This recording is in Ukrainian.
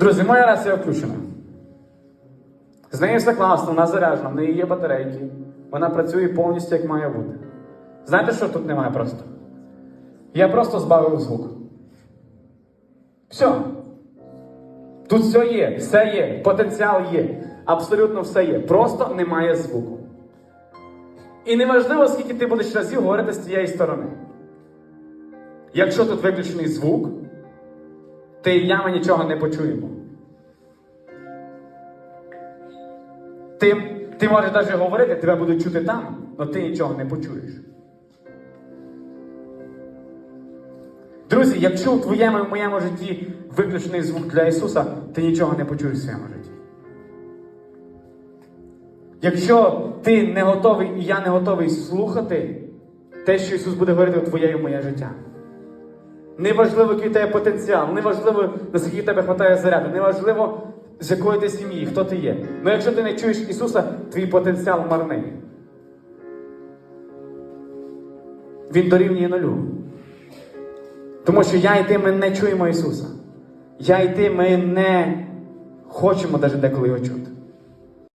Друзі, моя рація включена. З нею все класно, вона заряджена, в неї є батарейки. Вона працює повністю як має бути. Знаєте, що тут немає просто? Я просто збавив звук. Все. Тут все є, все є, потенціал є. Абсолютно все є. Просто немає звуку. І неважливо, скільки ти будеш разів говорити з цієї сторони. Якщо тут виключений звук, ти і я ми нічого не почуємо. Ти, ти можеш навіть говорити, тебе будуть чути там, але ти нічого не почуєш. Друзі, якщо у твоєму і моєму житті виключений звук для Ісуса, ти нічого не почуєш в своєму житті. Якщо ти не готовий і я не готовий слухати те, що Ісус буде говорити у твоє і моє життя. Неважливо, який тебе потенціал, неважливо, наскільки тебе вистачає заряду, неважливо, з якої ти сім'ї, хто ти є. Ну якщо ти не чуєш Ісуса, твій потенціал марний. Він дорівнює нулю. Тому що я і ти ми не чуємо Ісуса. Я і ти ми не хочемо навіть деколи його чути.